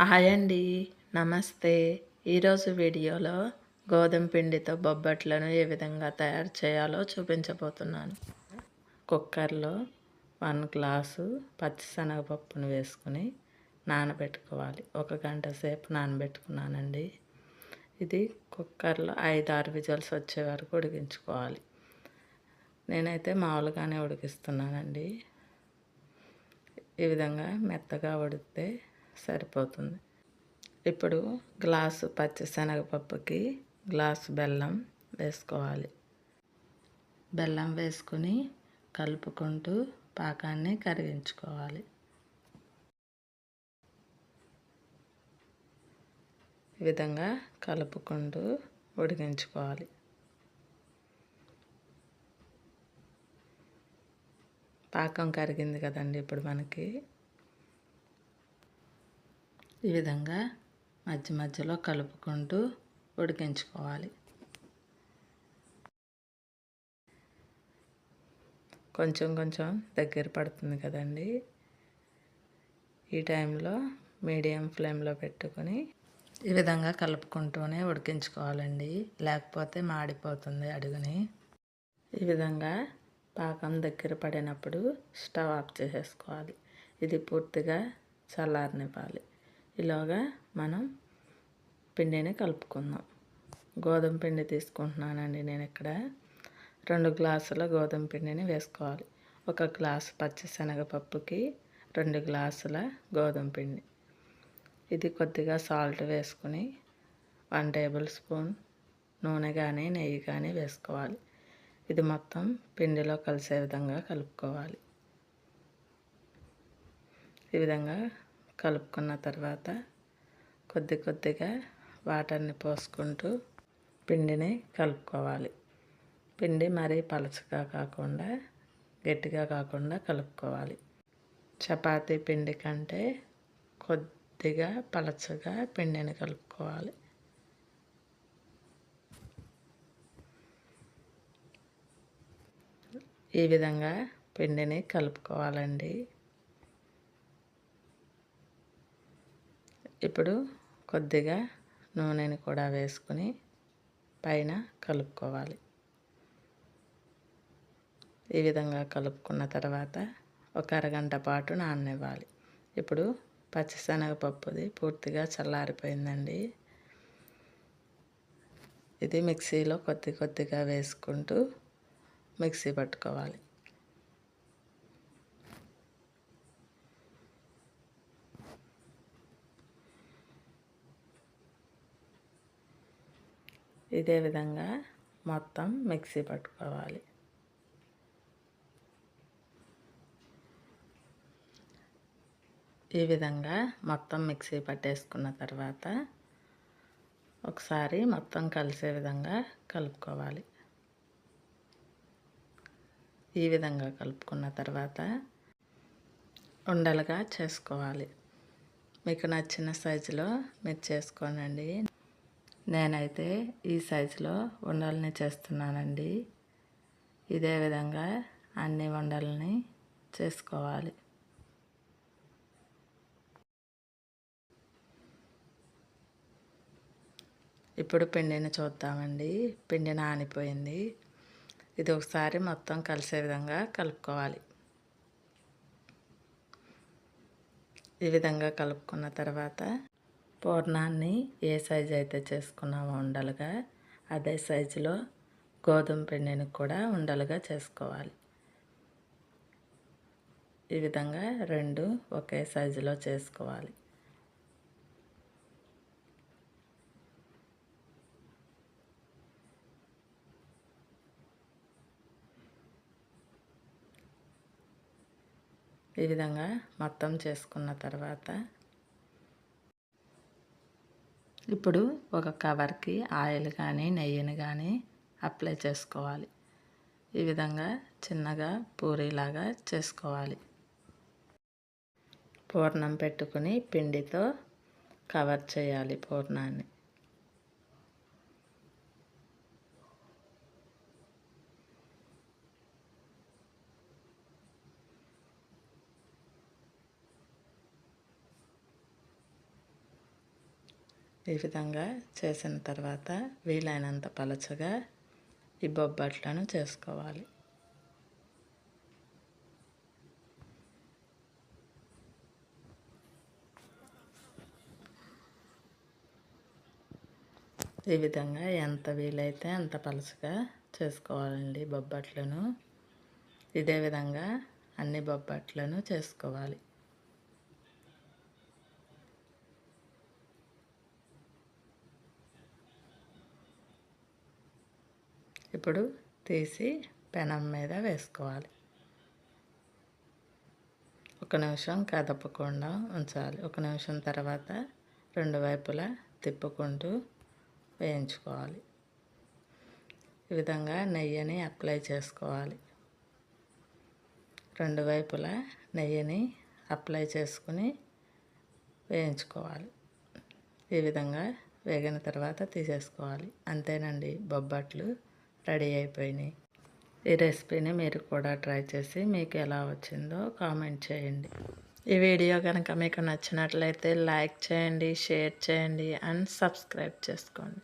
Hi అండి. నమస్తే. ఈరోజు వీడియోలో గోధుమ పిండితో బొబ్బట్లను ఏ విధంగా తయారు చేయాలో చూపించబోతున్నాను. కుక్కర్లో వన్ గ్లాసు పచ్చిశనగపప్పును వేసుకుని నానబెట్టుకోవాలి. ఒక గంట సేపు నానబెట్టుకున్నానండి. ఇది కుక్కర్లో ఐదు ఆరు విజల్స్ వచ్చే వరకు ఉడికించుకోవాలి. నేనైతే మామూలుగానే ఉడికిస్తున్నానండి. ఈ విధంగా మెత్తగా ఉడికితే సరిపోతుంది. ఇప్పుడు గ్లాసు పచ్చిశనగపప్పుకి గ్లాసు బెల్లం వేసుకోవాలి. బెల్లం వేసుకుని కలుపుకుంటూ పాకాన్ని కరిగించుకోవాలి. ఈ విధంగా కలుపుకుంటూ ఉడికించుకోవాలి. పాకం కరిగింది కదండి ఇప్పుడు మనకి. ఈ విధంగా మధ్య మధ్యలో కలుపుకుంటూ ఉడికించుకోవాలి. కొంచెం కొంచెం దగ్గర పడుతుంది కదండి. ఈ టైంలో మీడియం ఫ్లేమ్లో పెట్టుకొని ఈ విధంగా కలుపుకుంటూనే ఉడికించుకోవాలండి. లేకపోతే మాడిపోతుంది అడుగుని. ఈ విధంగా పాకం దగ్గర పడినప్పుడు స్టవ్ ఆఫ్ చేసేసుకోవాలి. ఇది పూర్తిగా చల్లారనివ్వాలి. ఇలాగా మనం పిండిని కలుపుకుందాం. గోధుమ పిండి తీసుకుంటున్నానండి నేను ఇక్కడ. రెండు గ్లాసుల గోధుమ పిండిని వేసుకోవాలి. ఒక గ్లాసు పచ్చిశనగపప్పుకి రెండు గ్లాసుల గోధుమ పిండి. ఇది కొద్దిగా సాల్ట్ వేసుకుని వన్ టేబుల్ స్పూన్ నూనె కానీ నెయ్యి కానీ వేసుకోవాలి. ఇది మొత్తం పిండిలో కలిసే విధంగా కలుపుకోవాలి. ఈ విధంగా కలుపుకున్న తర్వాత కొద్ది కొద్దిగా వాటర్ని పోసుకుంటూ పిండిని కలుపుకోవాలి. పిండి మరీ పలచగా కాకుండా గట్టిగా కాకుండా కలుపుకోవాలి. చపాతీ పిండి కంటే కొద్దిగా పలచగా పిండిని కలుపుకోవాలి. ఈ విధంగా పిండిని కలుపుకోవాలండి. ఇప్పుడు కొద్దిగా నూనెని కూడా వేసుకుని పైన కలుపుకోవాలి. ఈ విధంగా కలుపుకున్న తర్వాత ఒక అరగంట పాటు నాననివ్వాలి. ఇప్పుడు పచ్చిశనగపప్పుది పూర్తిగా చల్లారిపోయిందండి. ఇది మిక్సీలో కొద్ది కొద్దిగా వేసుకుంటూ మిక్సీ పట్టుకోవాలి. ఇదే విధంగా మొత్తం మిక్సీ పట్టుకోవాలి. ఈ విధంగా మొత్తం మిక్సీ పట్టేసుకున్న తర్వాత ఒకసారి మొత్తం కలిసే విధంగా కలుపుకోవాలి. ఈ విధంగా కలుపుకున్న తర్వాత ఉండలుగా చేసుకోవాలి. మీకు నచ్చిన సైజులో మీరు చేసుకోనండి. నేనైతే ఈ సైజులో ఉండలని చేస్తున్నానండి. ఇదే విధంగా అన్ని ఉండలని చేసుకోవాలి. ఇప్పుడు పిండిని చూద్దామండి. పిండి నానిపోయింది. ఇది ఒకసారి మొత్తం కలిసే విధంగా కలుపుకోవాలి. ఈ విధంగా కలుపుకున్న తర్వాత పూర్ణాన్ని ఏ సైజు అయితే చేసుకున్నామో ఉండలుగా అదే సైజులో గోధుమ పిండిని కూడా ఉండలుగా చేసుకోవాలి. ఈ విధంగా రెండు ఒకే సైజులో చేసుకోవాలి. ఈ విధంగా మొత్తం చేసుకున్న తర్వాత ఇప్పుడు ఒక కవర్కి ఆయిల్ కానీ నెయ్యిని కానీ అప్లై చేసుకోవాలి. ఈ విధంగా చిన్నగా పూరీలాగా చేసుకోవాలి. పూర్ణం పెట్టుకుని పిండితో కవర్ చేయాలి పూర్ణాన్ని. ఈ విధంగా చేసిన తర్వాత వీలైనంత పలచగా ఈ బొబ్బట్లను చేసుకోవాలి. ఈ విధంగా ఎంత వీలైతే అంత పలుసుగా చేసుకోవాలండి బొబ్బట్లను. ఇదే విధంగా అన్ని బొబ్బట్లను చేసుకోవాలి. ఇప్పుడు తీసి పెనం మీద వేసుకోవాలి. ఒక నిమిషం కదపకుండా ఉంచాలి. ఒక నిమిషం తర్వాత రెండు వైపులా తిప్పుకుంటూ వేయించుకోవాలి. ఈ విధంగా నెయ్యిని అప్లై చేసుకోవాలి. రెండు వైపులా నెయ్యిని అప్లై చేసుకుని వేయించుకోవాలి. ఈ విధంగా వేగిన తర్వాత తీసేసుకోవాలి. అంతేనండి బొబ్బట్లు. రెడీ అయిపోయినాయి. ఈ రెసిపీని మీరు కూడా ట్రై చేసి మీకు ఎలా వచ్చిందో కామెంట్ చేయండి. ఈ వీడియో కనుక మీకు నచ్చినట్లయితే లైక్ చేయండి షేర్ చేయండి అండ్ సబ్స్క్రైబ్ చేసుకోండి.